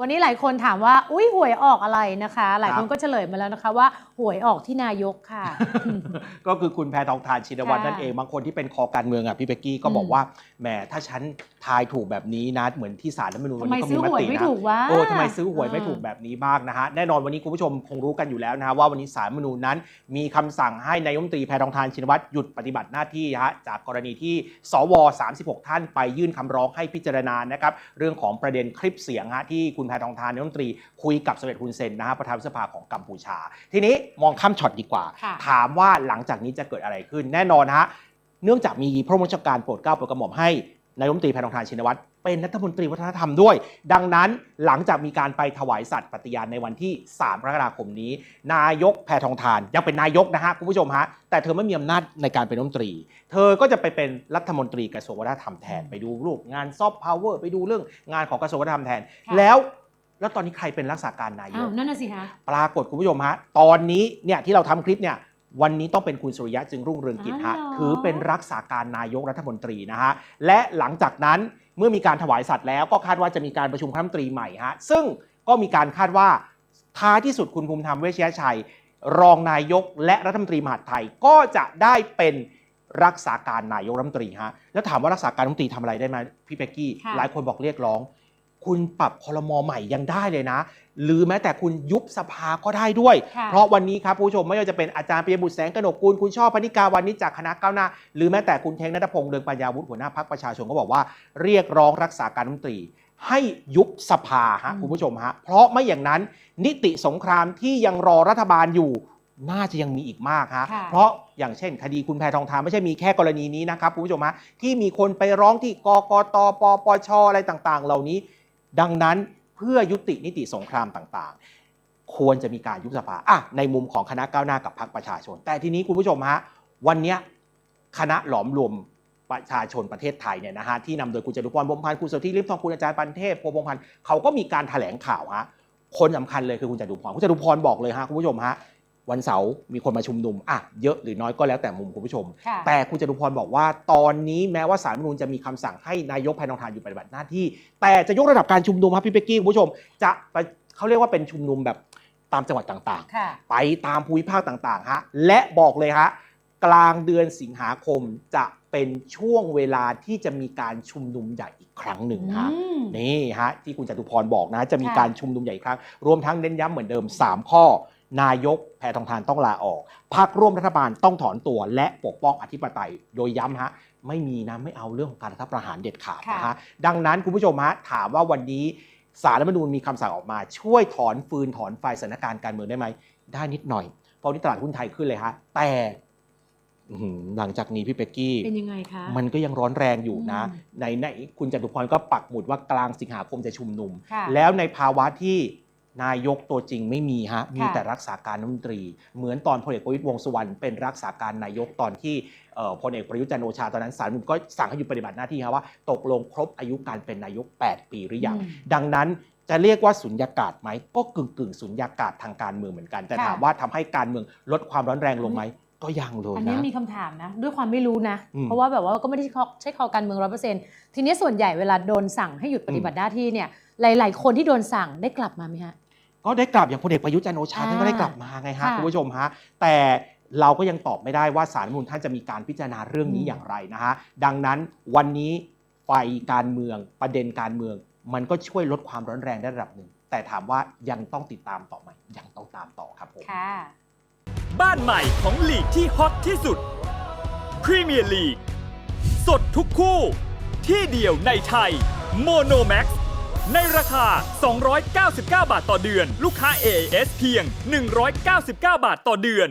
วันนี้หลายคนถามว่า อุ้ยหวยออกอะไรนะคะ หลายครัคบนก็เฉลยมาแล้วนะคะว่าหวยออกที่นายกค่ะ ก็คือคุณแพทองทานชินวัตรค่ะนั่นเองบางคนที่เป็นคอการเมืองอะพี่เป๊กกี้ก็บอกอืมว่าแหมถ้าฉันทายถูกแบบนี้นะเหมือนที่ศาลรัฐธรรมนูญทำวันไมนี้ก็ซื้มีอมหวยติไม่นะถูกวะโอ้ทำไมซื้อหวยไม่เถูกแบบนี้บ้างนะฮะแน่นอนวันนี้คุณผู้ชมคงรู้กันอยู่แล้วนะฮะว่าวันนี้ศาลรัฐธรรมนูญนั้น มีคำสั่งให้นายกรัฐมนตรีแพทองทานชินวัตรหยุดปฏิบัติหน้าที่ฮะจากกรณีที่สว 36 ท่านไปยื่นคำร้องให้พิจารณานะครับเรื่องของประเด็นคลิปเสียงฮะที่คุณแพทองทานนายกรัฐมนตรีคุยกับสมเด็จฮุนเซนนะฮะประธานรัฐสภาของกัมพูชา ทีนี้มองข้ามช็อตดีกว่าค่ะถามว่าหลังจากนี้จะเกิดอะไรขึ้นแน่นอนฮะเนื่องจากมีพระราชการโปรดเกล้าโปรดกระหม่อมให้ นายรัฐมนตรีแพทองทานชินวัตรเป็นรัฐมนตรีวัฒนธรรมด้วย ดังนั้นหลังจากมีการไปถวายสัตย์ปฏิญาณในวันที่ 3 กรกฎาคมนี้ นายกแพทองทานยังเป็นนายกนะฮะคุณผู้ชมฮะแต่เธอไม่มีอำนาจในการเป็นรัฐมนตรี เธอก็จะไปเป็นรัฐมนตรีกระทรวงวัฒนธรรมแทนไปดูรูปงานซอฟต์พาวเวอร์ไปดูเรื่องงานของกระทรวงวัฒนธรรมแทนค่ะแล้วแล้วตอนนี้ใครเป็นรักษาการนายอ้ากวนั่นน่ะสิคะปรากฏคุณผู้ชมฮะตอนนี้เนี่ยที่เราทำคลิปเนี่ย วันนี้ต้องเป็นคุณสุริยะจึงรุ่งเรืองกิจฮะอ๋อเหรอถือเป็นรักษาการนายกรัฐมนตรีนะฮะและหลังจากนั้นเมื่อมีการถวายสัตว์แล้วก็คาดว่าจะมีการประชุมคณะรัฐมนตรีใหม่ฮะซึ่งก็มีการคาดว่าท้ายที่สุดคุณภูมิธรรมเวชยชัย รองนายกและรัฐมนตรีมหาดไทยก็จะได้เป็นรักษาการนายกรัฐมนตรีฮะแล้วถามว่ารักษาการรัฐมนตรีทำอะไรได้ไหมพี่เป๊กกี้ค่ะหลายคนบอกเรียกร้อง คุณปรับคลมใหม่ยังได้เลยนะ หรือแม้แต่คุณยุบสภาก็ได้ด้วยค่ะเพราะวันนี้ครับผู้ชมไม่ว่าจะเป็นอาจารย์ปิยบุตรแสงกนกกุลคุณชอบพนิกาวันนี้จากคณะก้าวหน้า หรือแม้แต่คุณเทงนัทพงษ์เรืองปัญญาวุฒิหัวหน้าพักประชาชนก็บอกว่าเรียกร้องรักษาการรัฐมนตรีให้ยุบสภาฮะอืมคุณผู้ชมฮะเพราะไม่อย่างนั้นนิติสงครามที่ยังรอรัฐบาลอยู่น่าจะยังมีอีกมากฮะค่ะเพราะอย่างเช่น คดีคุณแพทองทานไม่ใช่มีแค่กรณีนี้นะครับคุณผู้ชมฮะที่มีคนไปร้องที่กกตปปชอะไรต่างๆ เหล่านี้ ดังนั้นเพื่อยุตินิติสงครามต่างๆ ควรจะมีการยุบสภาอะในมุมของคณะก้าวหน้ากับพรรคประชาชน แต่ทีนี้คุณผู้ชมฮะวันนี้คณะหลอมรวมประชาชนประเทศไทยเนี่ยนะฮะที่นำโดยคุณจตุพรบมพันธ์คุณสุทธิริมทองคุณอาจารย์ปันเทพโพพงพันธ์เขาก็มีการแถลงข่าวฮะคนสำคัญเลยคือคุณจตุพรคุณจตุพรบอกเลยฮะคุณผู้ชมฮะ วันเสาร์มีคนมาชุมนุมอะเยอะหรือน้อยก็แล้วแต่มุมคุณผู้ชมค่ะแต่คุณจตุพรบอกว่าตอนนี้แม้ว่าสารรัฐธรรมนูญจะมีคำสั่งให้นายกแพทองทานอยู่ปฏิบัติหน้าที่ แต่จะยกระดับการชุมนุมครับพี่เป๊กกี้คุณผู้ชม จะไปเขาเรียกว่าเป็นชุมนุมแบบตามจังหวัดต่างค่ะๆไปตามภูมิภาคต่างๆฮะและบอกเลยฮะกลางเดือนสิงหาคมจะเป็นช่วงเวลาที่จะมีการชุมนุมใหญ่อีกครั้งหนึ่งฮะอืมนี่ฮะที่คุณจตุพรบอกนะจะมีค่ะการชุมนุมใหญ่อีกครั้ง รวมทั้งเน้นย้ำเหมือนเดิม 3 ข้อ นายกแพทองทานต้องลาออกพรรคร่วมรัฐบาลต้องถอนตัว และปกป้องอธิปไตย โดยย้ำฮะไม่มีนะไม่เอาเรื่องของการรัฐประหารเด็ดขาดนะค่ะฮะดังนั้นคุณผู้ชมฮะถามว่าวันนี้สารรัฐธรรมนูญมีคำสั่งออกมา ช่วยถอนฟืนถอนไฟสถานการณ์การเมืองได้ไหม ได้นิดหน่อย เพราะวันนี้ตลาดหุ้นไทยขึ้นเลยฮะแต่อื้อหือหลังจากนี้พี่เป๊กกี้เป็นยังไงคะมันก็ยังร้อนแรงอยู่นะอืมในในคุณจตุพรก็ปักหมุดว่ากลางสิงหาคมจะชุมนุมค่ะแล้วในภาวะที่ นายกตัวจริงไม่มีฮะมีค่ะแต่รักษาการรัฐมนตรี เหมือนตอนพลเอกประวิตยวงษ์สุวรรณเป็นรักษาการนายกตอนที่เอ่อพลเอกประยุทธ์จันทร์โอชาตอนนั้นศาลรัฐธรรมนูญก็สั่งให้หยุดปฏิบัติหน้าที่ครับว่า ตกลงครบอายุการเป็นนายก 8 ปีหรือยังอืมดังนั้นจะเรียกว่าสุญญากาศไหมก็กึ่งกึ่งๆสุญญากาศทางการเมืองเหมือนกัน แต่ค่ะถามว่าทำให้การเมืองลดความร้อนแรงลงไหมก็ยังเลยอันนี้นะมีคำถามนะ ด้วยความไม่รู้นะอืมเพราะว่าแบบว่าก็ไม่ได้ใช่คอใช่คอการเมืองร้อยเปอร์เซ็นต์ทีนี้ส่วนใหญ่เวลาโดนสั่งให้หยุดปฏิบัติหน้าที่เนี่ยหลาย ๆ คนที่โดนสั่งได้กลับมาไหมฮะ ก็ได้กลับอย่างพลเอกประยุทธ์จันทร์โอชาอ่าท่านก็ได้กลับมาไงฮะค่ะคุณผู้ชมฮะแต่เราก็ยังตอบไม่ได้ว่าสารรัฐธรรมนูญท่านจะมีการพิจารณาเรื่องนี้อืมอย่างไรนะฮะดังนั้นวันนี้ไฟการเมืองประเด็นการเมือง มันก็ช่วยลดความร้อนแรงได้ระดับหนึ่ง แต่ถามว่ายังต้องติดตามต่อไหมยังต้องตามต่อครับผมค่ะบ้านใหม่ของลีกที่ฮอตที่สุดพรีเมียร์ลีกสดทุกคู่ ที่เดียวในไทยโมโนแม็ก ในราคา 299 บาทต่อเดือน ลูกค้า AIS เพียง 199 บาทต่อเดือน